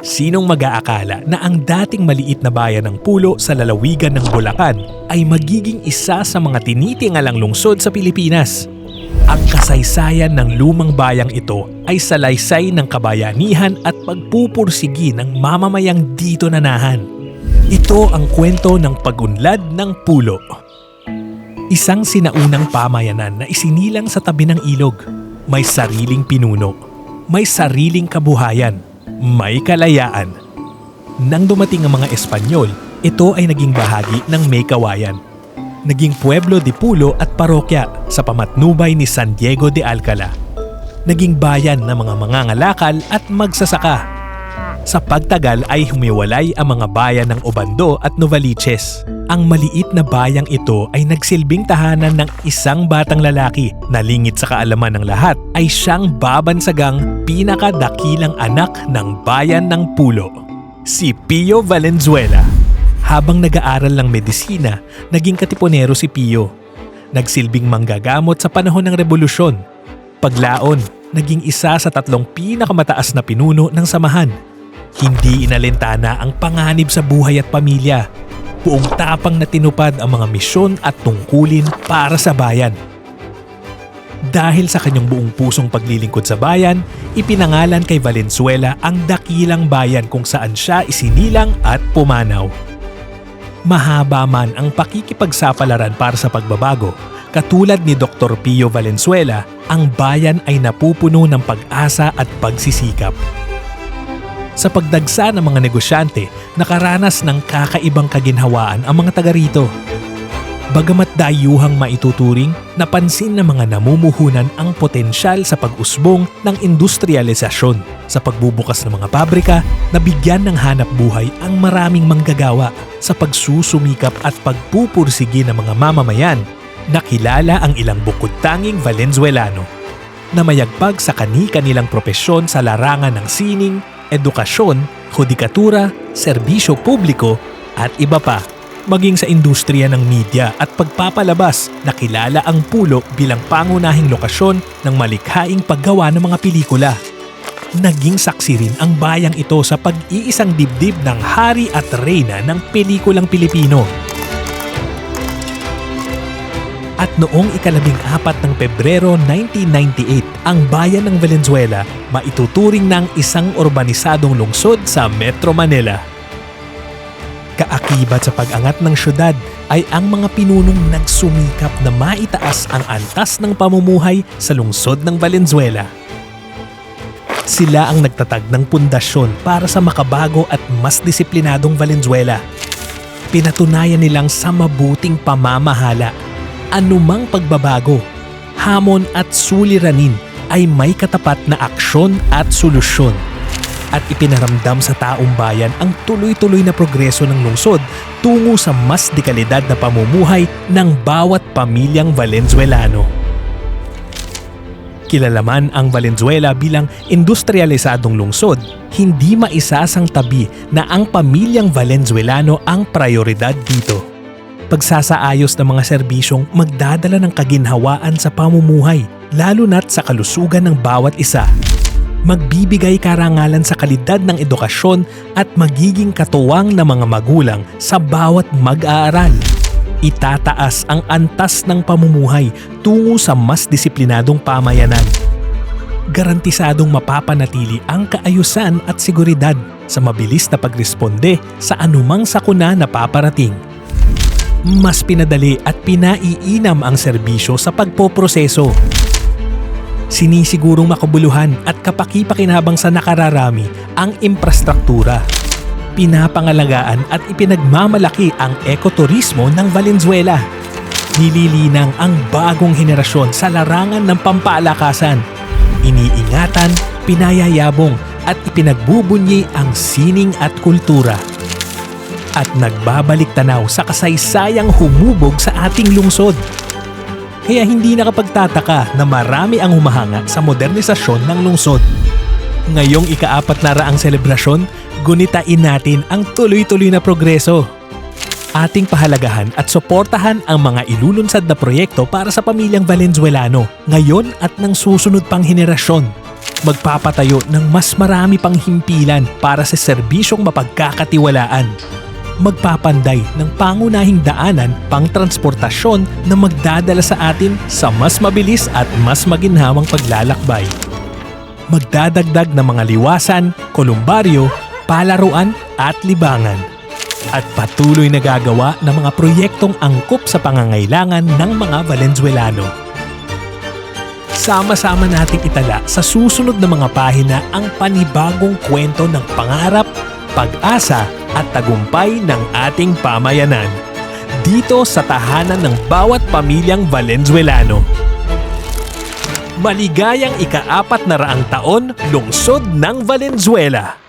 Sinong mag-aakala na ang dating maliit na bayan ng Pulo sa lalawigan ng Bulacan ay magiging isa sa mga tinitingalang lungsod sa Pilipinas? Ang kasaysayan ng lumang bayang ito ay salaysay ng kabayanihan at pagpupursigi ng mamamayang dito nanahan. Ito ang kwento ng pagunlad ng Pulo. Isang sinaunang pamayanan na isinilang sa tabi ng ilog. May sariling pinuno. May sariling kabuhayan. May kalayaan. Nang dumating ang mga Espanyol, ito ay naging bahagi ng May Kawayan. Naging Pueblo de Pulo at parokya sa pamatnubay ni San Diego de Alcala. Naging bayan ng mga mangangalakal at magsasaka. Sa pagtagal ay humiwalay ang mga bayan ng Obando at Novaliches. Ang maliit na bayang ito ay nagsilbing tahanan ng isang batang lalaki na lingit sa kaalaman ng lahat ay siyang babansagang pinakadakilang anak ng bayan ng Pulo, si Pio Valenzuela. Habang nag-aaral ng medisina, naging katipunero si Pio. Nagsilbing manggagamot sa panahon ng revolusyon. Paglaon, naging isa sa tatlong pinakamataas na pinuno ng samahan hindi inalintana ang panganib sa buhay at pamilya. Buong tapang na tinupad ang mga misyon at tungkulin para sa bayan. Dahil sa kanyang buong pusong paglilingkod sa bayan, ipinangalan kay Valenzuela ang dakilang bayan kung saan siya isinilang at pumanaw. Mahaba man ang pakikipagsapalaran para sa pagbabago, katulad ni Dr. Pio Valenzuela, ang bayan ay napupuno ng pag-asa at pagsisikap. Sa pagdagsa ng mga negosyante, nakaranas ng kakaibang kaginhawaan ang mga taga rito. Bagamat dayuhang maituturing, napansin ng mga namumuhunan ang potensyal sa pag-usbong ng industrialisasyon. Sa pagbubukas ng mga pabrika, nabigyan ng hanap buhay ang maraming manggagawa sa pagsusumikap at pagpupursigi ng mga mamamayan. Nakilala ang ilang bukod tanging Valenzuelano na mayagpag sa kani-kanilang propesyon sa larangan ng sining, edukasyon, hudikatura, serbisyo publiko at iba pa. Maging sa industriya ng media at pagpapalabas, nakilala ang Pulo bilang pangunahing lokasyon ng malikhaing paggawa ng mga pelikula. Naging saksi rin ang bayang ito sa pag-iisang dibdib ng hari at reyna ng pelikulang Pilipino. At noong ikalabing apat ng Pebrero 1998, ang bayan ng Valenzuela maituturing ng isang urbanisadong lungsod sa Metro Manila. Kaakibat sa pag-angat ng syudad ay ang mga pinunong nagsumikap na maitaas ang antas ng pamumuhay sa lungsod ng Valenzuela. Sila ang nagtatag ng pundasyon para sa makabago at mas disiplinadong Valenzuela. Pinatunayan nilang sa mabuting pamamahala anumang pagbabago, hamon at suliranin ay may katapat na aksyon at solusyon. At ipinaramdam sa taong bayan ang tuloy-tuloy na progreso ng lungsod tungo sa mas dekalidad na pamumuhay ng bawat pamilyang Valenzuelano. Kilalaman ang Valenzuela bilang industrialisadong lungsod, hindi maisasang tabi na ang pamilyang Valenzuelano ang prioridad dito pagsasaayos ng mga serbisyong magdadala ng kaginhawaan sa pamumuhay, lalo na't sa kalusugan ng bawat isa. Magbibigay karangalan sa kalidad ng edukasyon at magiging katuwang ng mga magulang sa bawat mag-aaral. Itataas ang antas ng pamumuhay tungo sa mas disiplinadong pamayanan. Garantisadong mapapanatili ang kaayusan at seguridad sa mabilis na pagresponde sa anumang sakuna na paparating mas pinadali at pinaiinam ang serbisyo sa pagpoproseso. Sinisigurong makabuluhan at kapakipakinabang sa nakararami ang infrastruktura. Pinapangalagaan at ipinagmamalaki ang ekoturismo ng Valenzuela. Nililinang ang bagong henerasyon sa larangan ng pampaalakasan. Iniingatan, pinayayabong at ipinagbubunyi ang sining at kultura at nagbabalik tanaw sa kasaysayang humubog sa ating lungsod. Kaya hindi nakapagtataka na marami ang humahanga sa modernisasyon ng lungsod. Ngayong ikaapat na raang selebrasyon, gunitain natin ang tuloy-tuloy na progreso. Ating pahalagahan at suportahan ang mga ilulunsad na proyekto para sa pamilyang Valenzuelano ngayon at ng susunod pang henerasyon. Magpapatayo ng mas marami pang himpilan para sa serbisyong mapagkakatiwalaan. Magpapanday ng pangunahing daanan pang transportasyon na magdadala sa atin sa mas mabilis at mas maginhawang paglalakbay. Magdadagdag ng mga liwasan, kolumbaryo, palaruan at libangan. At patuloy na gagawa ng mga proyektong angkop sa pangangailangan ng mga Valenzuelano. Sama-sama nating itala sa susunod na mga pahina ang panibagong kwento ng pangarap, pag-asa at tagumpay ng ating pamayanan. Dito sa tahanan ng bawat pamilyang Valenzuelano. Maligayang ika-apat na raang taon, lungsod ng Valenzuela.